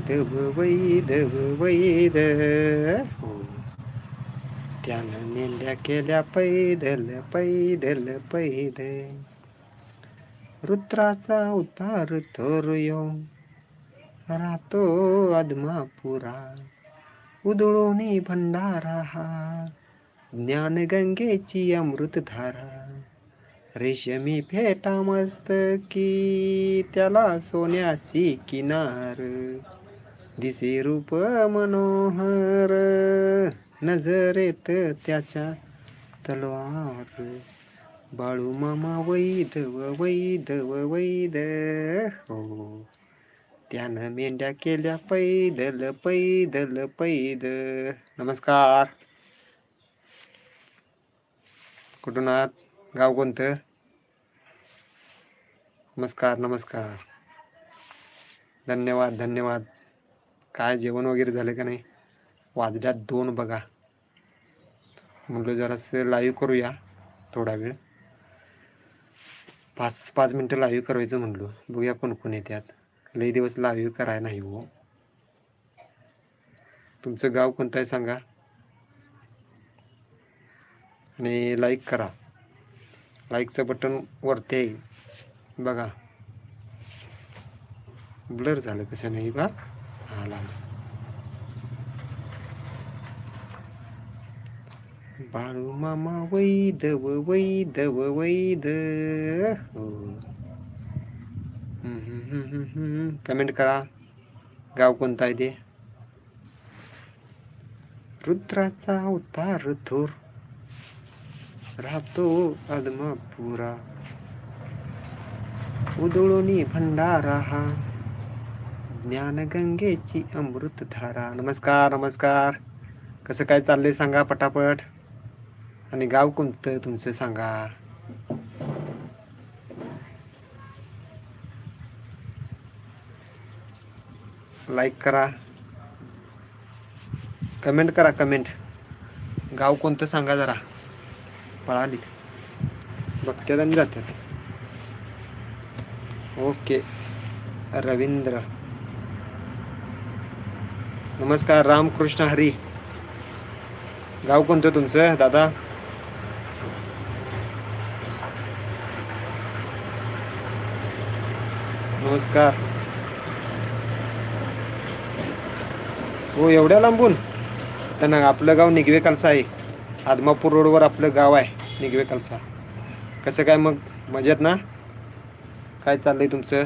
वैदव वैदव वैद. हो. त्यानं मेंढ्या केल्या पैदल पैदल पैद. रुद्राचा उतार थोर यो राहतो आदमापुरा. उधळून भंडारा हा ज्ञानगंगेची अमृतधारा रेशमी फेटा मस्तकी त्याला सोन्याची किनार. दिसे रूप मनोहर नजरेत त्याच्या तलवार. बाळू मामा वैदव वैदव वैद हो. त्यानं मेंढ्या केल्या पैदल पैदल पैद. नमस्कार. कुठून आहात? गाव कोणतं? नमस्कार नमस्कार. धन्यवाद धन्यवाद. काय जेवण वगैरे झालं का नाही? वाजल्यात दोन बघा. म्हणलं जरासं लाईव्ह करूया थोडा वेळ. पाच पाच मिनटं लाईव्ह करायचं म्हणलो. बघूया कोण कोण येतात लई दिवस लाईव्ह करायला नाही हो. तुमचं गाव कोणतं आहे सांगा? आणि लाईक करा. लाईकचं बटन वरती आहे. बघा. ब्लर झालं कसं नाही बा. झाला. बाळू मामा वैदव वैदव वैद. हो. कमेंट करा. गाव कोणता आहे ते? रुद्राचा अवतार थोर. राहतो आदमापुरा. उधळून भंडारा हा. ज्ञानगंगेची अमृतधारा नमस्कार नमस्कार. कसं काय चाललंय सांगा पटापट. आणि गाव कोणतं तुमचं सांगा. लाईक करा. कमेंट करा कमेंट गाव कोणतं सांगा जरा. पळालीत. बघत्यात आणि जात्यात. ओके रवींद्र. नमस्कार रामकृष्ण हरी. गाव कोणतं तुमचं दादा? नमस्कार. हो एवढ्या लांबून? त्यांना आपलं गाव निगवे कलसा आहे. आदमापूर रोडवर आपलं गाव आहे निगवे कलसा. कसं काय मग? मजेत ना? काय चाललंय तुमचं?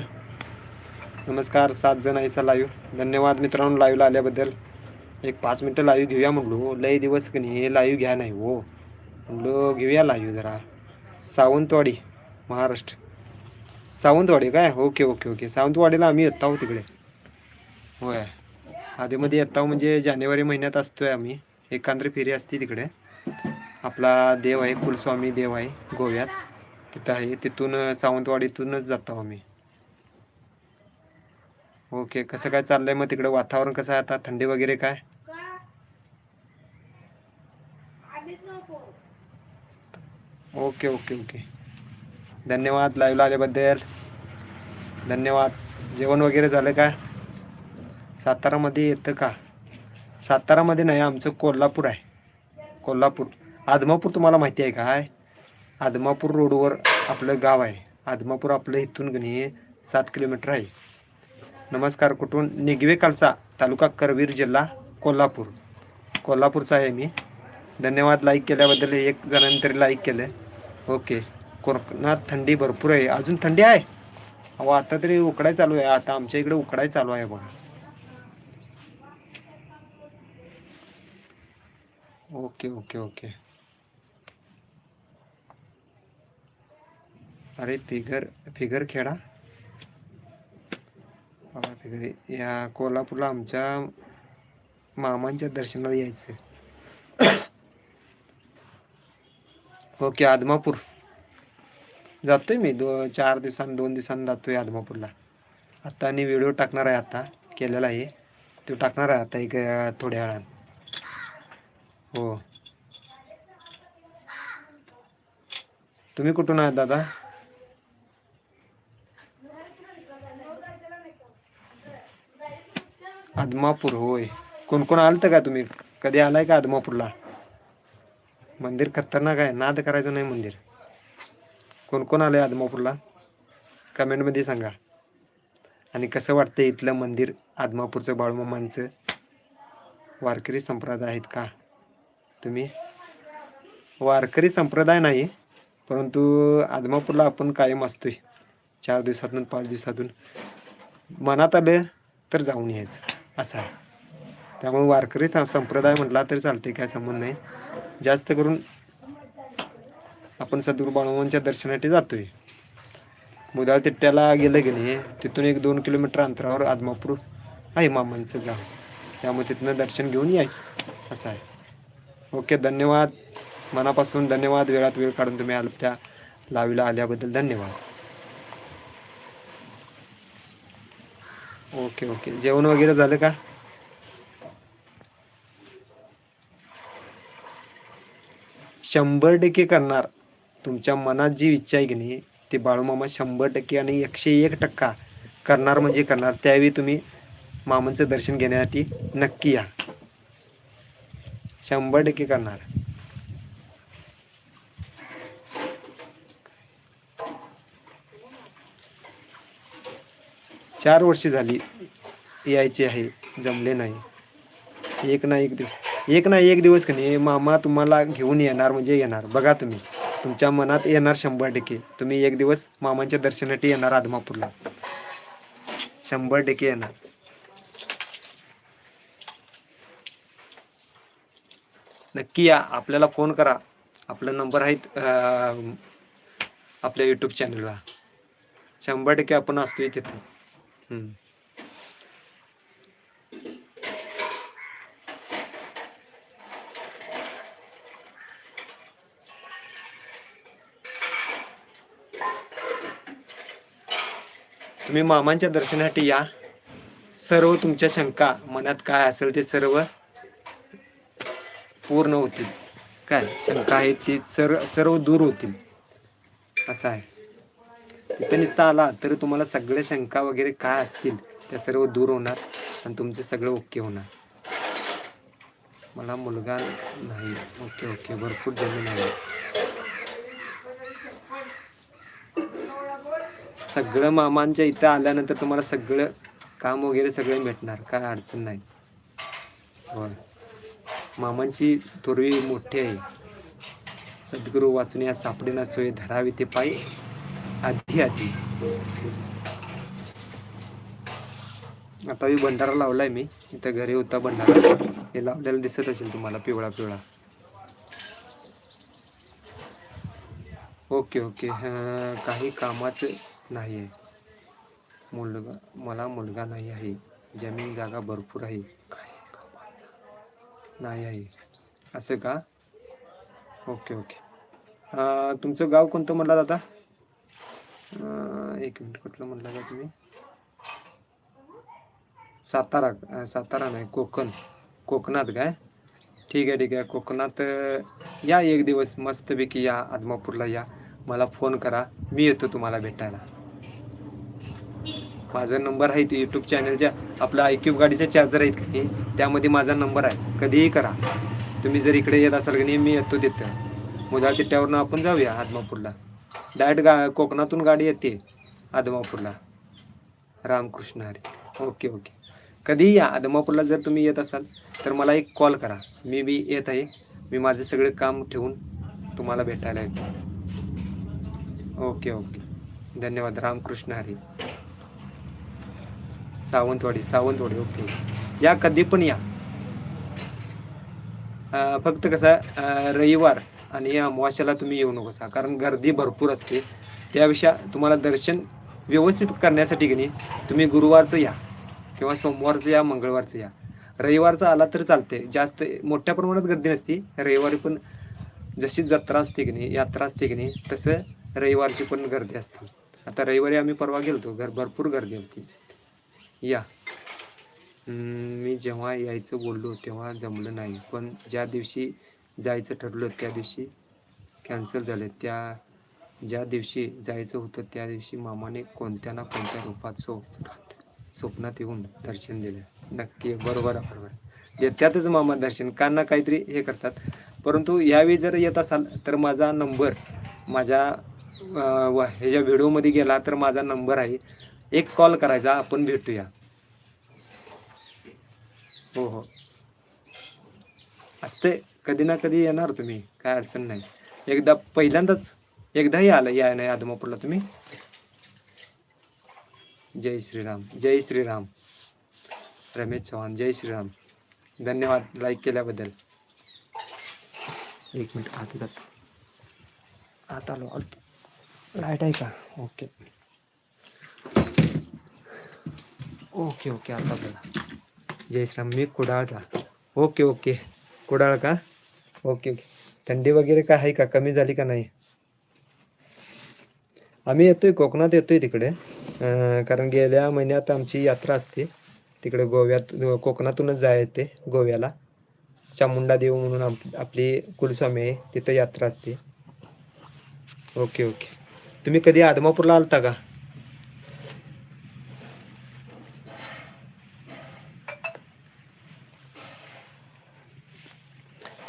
नमस्कार सात जण आहेसा लाईव्ह धन्यवाद मित्रांनो लाईव्हला आल्याबद्दल. एक पाच मिनटं लाईव्ह घेऊया म्हणलो. लय दिवस की नाही हे लाईव्ह घ्या नाही हो. म्हणलो घेऊया लाईव्ह जरा. सावंतवाडी महाराष्ट्र. सावंतवाडी काय? Okay okay okay. सावंतवाडीला आम्ही येत आहोत तिकडे. होय. आधीमध्ये येत आहो म्हणजे जानेवारी महिन्यात असतोय आम्ही. एकांद्र फेरी असते तिकडे. आपला देव आहे कुलस्वामी देव आहे गोव्यात. तिथं आहे. तिथून सावंतवाडीतूनच जातो आम्ही. ओके कसं काय चाललंय? मग तिकडे वातावरण कसं आहे आता? थंडी वगैरे काय? Okay okay okay. धन्यवाद लाईव्हला आल्याबद्दल. धन्यवाद. जेवण वगैरे झालं का? सातारामध्ये येतं का? सातारामध्ये नाही आमचं कोल्हापूर आहे. कोल्हापूर. आदमापूर तुम्हाला माहिती आहे काय आदमापूर रोडवर आपलं गाव आहे. आदमापूर आपलं इथून गणी सात किलोमीटर आहे. नमस्कार कुठून? निगवे कालचा तालुका करवीर जिल्हा कोल्हापूर. कोल्हापूरचा आहे मी. धन्यवाद लाईक केल्याबद्दल. एक जणांनी तरी लाईक केलं ओके कोकणात थंडी भरपूर आहे. अजून थंडी आहे? अहो आता तरी उकडाय चालू आहे. आता आमच्या इकडे उकडाय चालू आहे बघा. ओके ओके ओके अरे फिगर फिगर खेळा. बघा या कोल्हापूरला आमच्या मामांच्या दर्शनाला यायचं. ओके आदमापूर. जातोय मी दो चार दिवसांनी दोन दिवसांनी जातोय आदमापूरला. आत्ता आणि व्हिडिओ टाकणार आहे आता. केलेला आहे. तो टाकणार आहे आता एक थोड्या वेळानं. हो. तुम्ही कुठून आहात दादा? आदमापूर होय. कोण कोण आलतं का तुम्ही? कधी आलाय का आदमापूरला? मंदिर खतरनाक आहे. नाद करायचं नाही मंदिर. कोण कोण आलंय आदमापूरला? कमेंटमध्ये सांगा. आणि कसं वाटतं इथलं मंदिर आदमापूरचं बाळूमामांचं? वारकरी संप्रदाय आहेत का? तुम्ही? वारकरी संप्रदाय नाही परंतु आदमापूरला आपण कायम असतोय. चार दिवसातून पाच दिवसातून. मनात आलं तर जाऊन यायचं. असा आहे. त्यामुळे वारकरी था- संप्रदाय म्हटला तरी चालते काय संबंध नाही. जास्त करून आपण सद्गुरू बाळूमांच्या दर्शनासाठी जातोय. मुदाल तिट्ट्याला गेलं की नाही तिथून एक दोन किलोमीटर अंतरावर आदमापूर आहे मामांचं गाव. त्यामुळे तिथनं दर्शन घेऊन यायचं. असं आहे. ओके धन्यवाद. मनापासून धन्यवाद. वेळात वेळ काढून तुम्ही आल त्या लावीला आल्याबद्दल धन्यवाद. Okay okay. जेवण वगैरे झालं का? शंभर टक्के करणार. तुमच्या मनात जी इच्छा आहे की नाही ते बाळूमामा शंभर टक्के आणि एकशे एक टक्का करणार म्हणजे करणार. त्यावेळी तुम्ही मामांचं दर्शन घेण्यासाठी नक्की या. शंभर टक्के करणार. चार वर्षे झाली यायची आहे जमले नाही. एक ना एक दिवस एक ना एक दिवस का नाही मामा तुम्हाला घेऊन येणार म्हणजे येणार. बघा तुम्ही तुमच्या मनात येणार शंभर टक्के. तुम्ही एक दिवस मामांच्या दर्शनासाठी येणार आदमापूरला. शंभर टक्के येणार. नक्की या आपल्याला फोन करा. आपला नंबर आहेत आपल्या यूट्यूब चॅनलला शंभर टक्के आपण असतोय तिथे. हम्म. तुम्ही मामांच्या दर्शनासाठी या. सर्व तुमच्या शंका मनात काय असेल ते सर्व पूर्ण होतील. काय शंका आहेत ती सर्व सर्व दूर होतील. असं आहे. इथं नुसतं आला तर तुम्हाला सगळ्या शंका वगैरे काय असतील त्या सर्व दूर होणार आणि तुमचं सगळं ओके होणार. मला मुलगा नाही. Okay okay. भरपूर जमीन आहे. सगळं मामांच्या इथं आल्यानंतर तुम्हाला सगळं काम वगैरे सगळं भेटणार. काय अडचण नाही. होय. मामांची थोरवी मोठी आहे. सद्गुरू वाचून या सापडेना सोय धरावी ते पायी. आधी आधी. आता मी भंडारा लावलाय मी. इथं घरी होता भंडारा. हे लावलेलं दिसत असेल तुम्हाला पिवळा पिवळा. Okay okay. काही कामाचं नाही आहे मुलगा मला मुलगा नाही आहे. जमीन जागा भरपूर आहे. काही नाही आहे. असं का? Okay okay. तुमचं गाव कोणतं म्हणला दादा? एक मिनिट कुठलं म्हणला का तुम्ही? सातारा सातारा नाही कोकण कोकणात काय? ठीक आहे ठीक आहे कोकणात या एक दिवस मस्तपैकी या आदमापूरला या. मला फोन करा मी येतो तुम्हाला भेटायला. माझा नंबर आहे ते यूट्यूब चॅनलच्या आपला आयक्यूब गाडीचे चार्जर आहेत का त्यामध्ये माझा नंबर आहे. कधीही करा. तुम्ही जर इकडे येत असाल की नाही मी येतो तिथं. मुदाळ तिट्ट्यावरनं आपण जाऊया आदमापूरला. डायरेक्ट गा कोकणातून गाडी येते आदमापूरला. रामकृष्ण हरी. Okay okay. कधीही या आदमापूरला जर तुम्ही येत असाल तर मला एक कॉल करा. मी बी येत आहे. मी माझे सगळे काम ठेवून तुम्हाला भेटायला येतो. Okay okay. धन्यवाद. रामकृष्ण हरी. सावंतवाडी सावंतवाडी. ओके या कधी पण या. फक्त कसं रविवार आणि अमावास्याला तुम्ही येऊ नकोसा कारण गर्दी भरपूर असते. त्यापेक्षा तुम्हाला दर्शन व्यवस्थित करण्यासाठी की नाही तुम्ही गुरुवारचं या किंवा सोमवारचं या मंगळवारचं या. रविवारचं आला तर चालते जास्त मोठ्या प्रमाणात गर्दी नसते. रविवारी पण जशी जत्रा असते की नाही यात्रा असते की नाही तसं रविवारची पण गर्दी असते. आता रविवारी आम्ही परवा गेलतो. घर भरपूर गर्दी होती. या. मी जेव्हा यायचं बोललो तेव्हा जमलं नाही. पण ज्या दिवशी जायचं ठरलं त्या दिवशी. कॅन्सल झाले. त्या ज्या दिवशी जायचं होतं त्या दिवशी मामाने कोणत्या ना कोणत्या रूपात स्वप्नात स्वप्नात येऊन दर्शन दिलं. नक्की बरोबर बरोबर देत्यातच मामा दर्शन. का ना काहीतरी हे करतात. परंतु यावेळी जर येत असाल तर माझा नंबर माझ्या व- ह्याच्या व्हिडिओमध्ये गेला तर माझा नंबर आहे. एक कॉल करायचा आपण भेटूया. हो हो. असते कधी ना कधी येणार तुम्ही काय अडचण नाही. एकदा पहिल्यांदाच एकदाही आलं या नाही आदमापूरला तुम्ही. जय श्रीराम जय श्रीराम. रमेश चव्हाण जय श्रीराम. धन्यवाद लाईक केल्याबद्दल. एक मिनिट आत जातो. आत आलो आलो. लाइट आहे का? ओके ओके ओके आता बोला जय श्रीराम मी कुडाळचा. ओके ओके कुडाळ का? Okay okay. थंडी वगैरे काय आहे का? कमी झाली का नाही? आम्ही येतोय कोकणात येतोय तिकडे. कारण गेल्या महिन्यात आमची यात्रा असते. तिकडे गोव्यात कोकणातूनच जाय येते गोव्याला. चामुंडा देव म्हणून आप आपली कुलस्वामी आहे तिथं यात्रा असते. Okay okay. तुम्ही कधी आदमापूरला आलता का?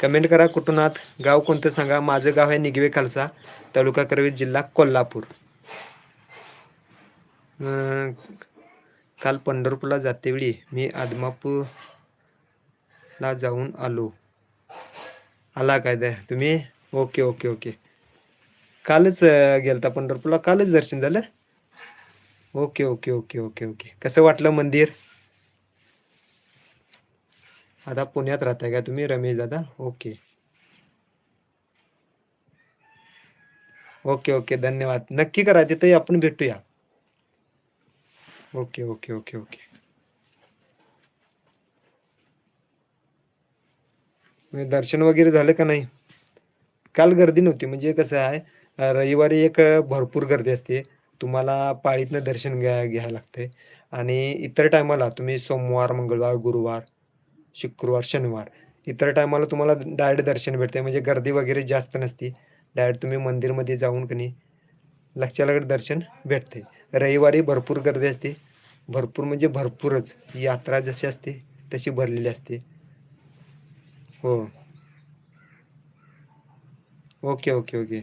कमेंट करा कुठून आहात गाव कोणतं सांगा. माझं गाव आहे निगवे खालसा तालुका करवीर जिल्हा कोल्हापूर. काल पंढरपूरला जातेवेळी मी आदमापूरला जाऊन आलो. आला काय द्या तुम्ही? Okay okay okay. कालच गेलता पंढरपूरला. कालच दर्शन झालं? Okay okay okay okay okay. कसं वाटलं मंदिर? आता पुण्यात राहताय का तुम्ही रमेश दादा? ओके ओके ओके धन्यवाद. नक्की करा तिथे आपण भेटूया. ओके ओके ओके ओके दर्शन वगैरे झालं का नाही? काल गर्दी नव्हती म्हणजे कसं आहे रविवारी एक भरपूर गर्दी असते. तुम्हाला पाळीतनं दर्शन घ्या घ्यायला लागते आणि इतर टायमाला तुम्ही सोमवार मंगळवार गुरुवार शुक्रवार शनिवार. इतर टायमाला तुम्हाला डायरेक्ट दर्शन भेटते म्हणजे गर्दी वगैरे जास्त नसती. डायरेक्ट तुम्ही मंदिरमध्ये जाऊन कनी लक्षाला दर्शन भेटते रविवारी भरपूर गर्दी असते. भरपूर म्हणजे भरपूरच. यात्रा जशी असते तशी भरलेली असते. हो. Okay okay okay.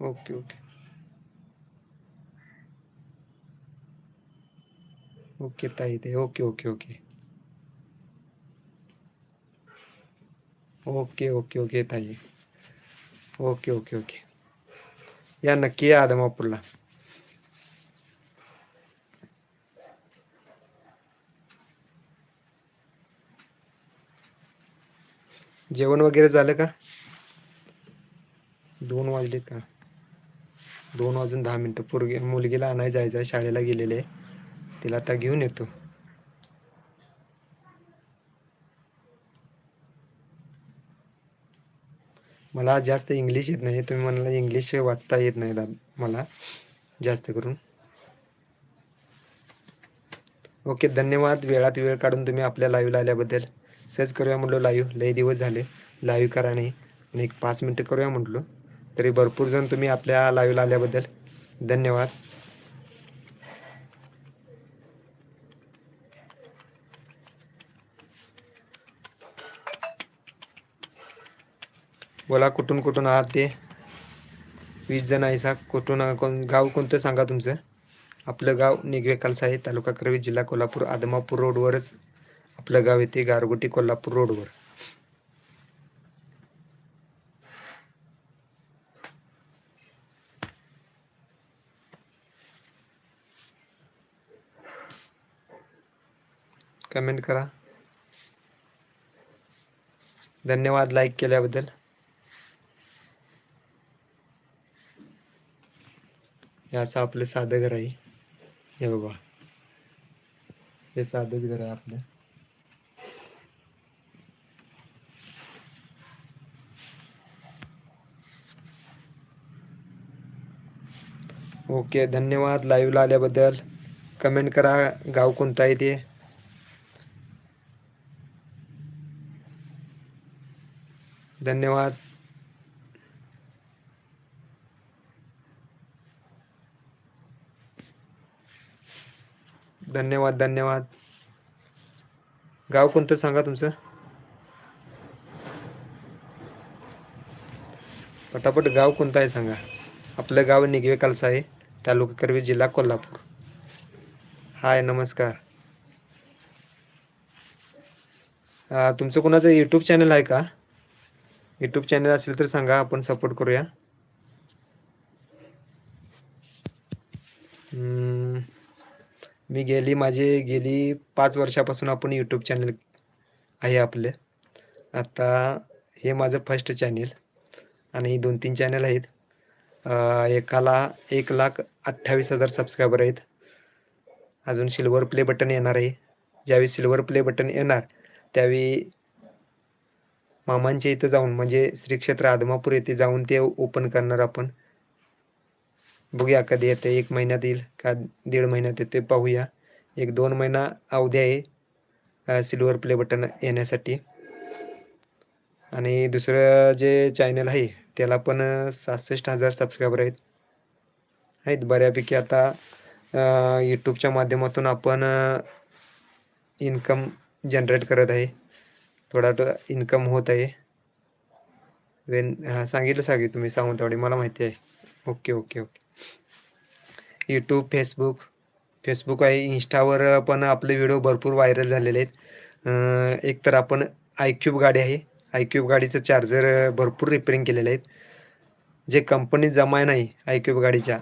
Okay okay. Okay ताई ते okay okay okay. Okay okay okay ताई. Okay okay okay. या नक्की या आदमापूरला. जेवण वगैरे झालं का? दोन वाजले का? दोन वाजून दहा मिनटं. पोरगे मुलगीला आणायला जायचं आहे शाळेला गेलेले. आहे तिला आता घेऊन येतो. मला जास्त इंग्लिश येत नाही तुम्ही म्हणाला इंग्लिश वाचता येत नाही मला जास्त करून. ओके धन्यवाद. वेळात वेळ काढून तुम्ही आपल्या लाईव्हला आल्याबद्दल. सहज करूया म्हटलो लाईव्ह लई दिवस झाले. लाईव्ह करा नाही. आणि एक पाच मिनटं करूया म्हटलो. तरी भरपूर जण तुम्ही आपल्या लाईव्हला आल्याबद्दल. धन्यवाद. बोला कुठून कुठून आहात ते? वीस जण आहे सा. कुठून कोण गाव कोणतं सांगा तुमचं? आपलं गाव निगवे खालसा आहे तालुका करवी जिल्हा कोल्हापूर आदमापूर रोडवरच आपलं गाव येते गारगोटी कोल्हापूर रोडवर. कमेंट करा. धन्यवाद लाईक केल्याबद्दल. असं आपलं साधं घर आहे. हे बाबा हे साधंच घर आहे आपलं. ओके धन्यवाद लाईव्हला आल्याबद्दल. कमेंट करा गाव कोणतं आहे ते. धन्यवाद. धन्यवाद धन्यवाद. गाव कोणतं सांगा तुमचं? पटापट गाव कोणतं आहे सांगा. आपलं गाव निगवे कालसा आहे तालुका करवी जिल्हा कोल्हापूर. हाय नमस्कार. तुमचं कोणाचं यूट्यूब चॅनल आहे का? यूट्यूब चॅनल असेल तर सांगा आपण सपोर्ट करूया. हम्म, मी गेली माझे गेली पाच वर्षापासून आपण यूट्यूब चॅनल आहे आपले. आता हे माझं फर्स्ट चॅनल आणि दोन तीन चॅनल आहेत. एकाला एक लाख अठ्ठावीस हजार सबस्क्रायबर आहेत. अजून सिल्वर प्ले बटन येणार आहे. ज्यावेळी सिल्वर प्ले बटन येणार त्यावेळी मामांच्या इथं जाऊन म्हणजे श्री क्षेत्र आदमापूर येथे जाऊन ते ओपन करणार आपण. बघूया कधी येते. एक महिन्यात येईल का दीड महिन्यात येते पाहूया. एक दोन महिना अवधी आहे सिल्वर प्ले बटन येण्यासाठी. आणि दुसरं जे चॅनल आहे त्याला पण सहासष्ट हजार सबस्क्रायबर आहेत. आहेत बऱ्यापैकी आता यूट्यूबच्या माध्यमातून आपण इन्कम जनरेट करत आहे. थोडा थोडा इन्कम होत आहे. वेन हां सांगितलं सांगितलं तुम्ही सावंतवाडी मला माहिती आहे. Okay okay okay YouTube Facebook Facebook आहे इंस्टावर पण आपले व्हिडिओ भरपूर व्हायरल झालेले आहेत. एक तर आपण आयक्यूब गाडी आहे. आयक्यूब गाडीचं चार्जर भरपूर रिपेरिंग केलेले आहेत. जे कंपनी जमा नाही आयक्यूब गाडीच्या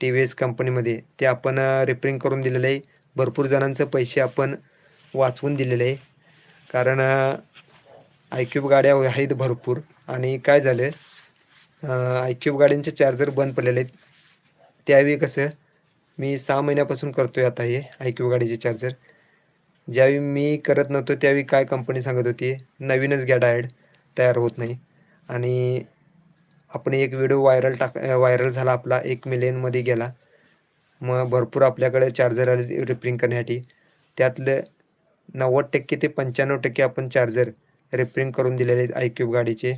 टी व्ही एस कंपनीमध्ये ते आपण रिपेरिंग करून दिलेलं आहे. भरपूर जणांचं पैसे आपण वाचवून दिलेले आहे. कारण आयक्यूब गाड्या आहेत भरपूर. आणि काय झालं आयक्यूब गाड्यांचे चार्जर बंद पडलेले आहेत. त्यावेळी कसं मी सहा महिन्यापासून करतो आहे आता हे आयक्यूब गाडीचे चार्जर ज्यावेळी मी करत नव्हतो त्यावेळी काय कंपनी सांगत होती नवीनच घ्या डायड तयार होत नाही. आणि आपण एक व्हिडिओ व्हायरल टाक व्हायरल झाला आपला एक मिलियनमध्ये गेला. मग भरपूर आपल्याकडे चार्जर आले रिपेरिंग करण्यासाठी. त्यातलं नव्वद टक्के ते पंच्याण्णव टक्के आपण चार्जर रिपेरिंग करून दिलेले आहेत आयक्यूब गाडीचे.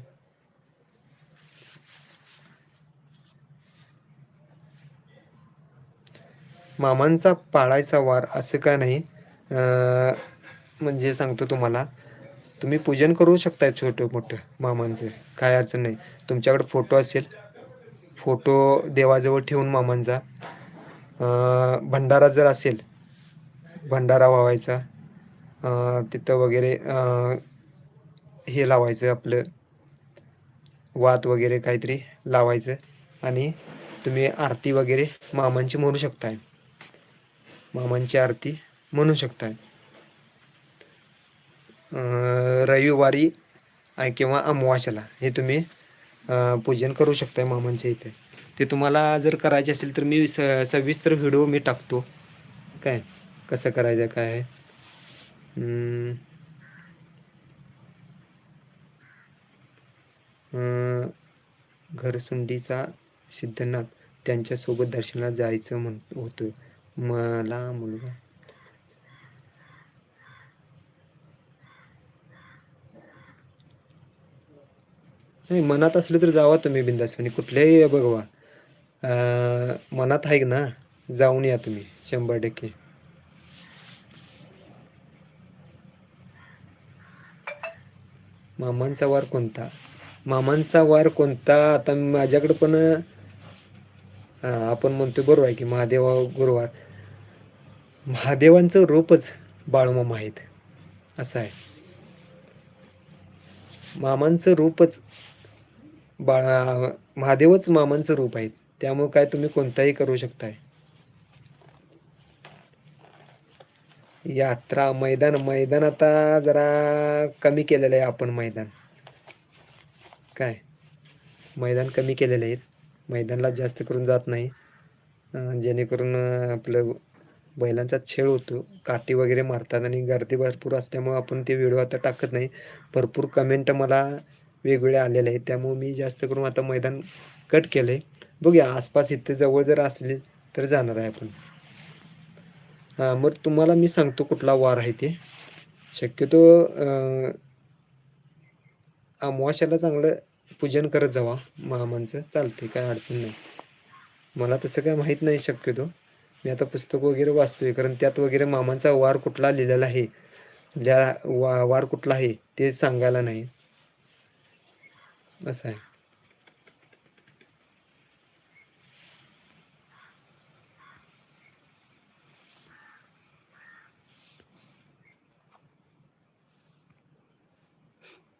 मामांचा पाळायचा वार असं काय नाही? म्हणजे सांगतो तुम्हाला. तुम्ही पूजन करू शकताय छोटं मोठं मामांचं. काय अडचण नाही. तुमच्याकडे फोटो असेल. फोटो देवाजवळ ठेवून मामांचा. भंडारा जर असेल भंडारा व्हावायचा. तिथं वगैरे हे लावायचं आपलं. वात वगैरे काहीतरी लावायचं. आणि तुम्ही आरती वगैरे मामांची म्हणू शकताय. मामांची आरती म्हणू शकताय. रविवारी किंवा अमावास्याला हे तुम्ही पूजन करू शकताय मामांच्या इथे. ते तुम्हाला जर करायचे असेल तर मी स सविस्तर व्हिडिओ मी टाकतो. काय? कसं करायचं काय? घरसुंडीचा सिद्धनाथ त्यांच्यासोबत दर्शनाला जायचं म्हण होतं मला मुलगा. नाही मनात असले तर जावा तुम्ही बिंदासपणे. कुठल्याही बघवा. मनात आहे ना जाऊन या तुम्ही शंभर टक्के. मामांचा वार कोणता? मामांचा वार कोणता? आता माझ्याकडे पण आपण म्हणतो बरोबर आहे की महादेव गुरुवार. महादेवांचं रूपच बाळूमामा आहेत. असं आहे. मामांचं रूपच बाळा महादेवच मामांचं रूप आहे त्यामुळे काय तुम्ही कोणताही करू शकताय. यात्रा मैदान मैदान आता जरा कमी केलेलं आहे आपण मैदान. काय? मैदान कमी केलेले आहेत मैदानाला जास्त करून जात नाही. जेणेकरून आपलं बैलांचा छेळ होतो. काठी वगैरे मारतात आणि गर्दी भरपूर असल्यामुळं आपण ते व्हिडिओ आता टाकत नाही. भरपूर कमेंट मला वेगवेगळे आलेले आहेत. त्यामुळे मी जास्त करून आता मैदान कट केलं आहे बघूया आसपास इथे जवळ जर असले तर जाणार आहे आपण. हां मग तुम्हाला मी सांगतो कुठला वार आहे ते. शक्यतो अमावास्याला चांगलं पूजन करत जावा मामांचं चालते काय अडचण नाही. मला तसं काय माहीत नाही शक्यतो. मी आता पुस्तक वगैरे वाचतोय कारण त्यात वगैरे मामांचा वार कुठला लिहिलेला आहे वा वार कुठला आहे ते सांगायला नाही. असं आहे.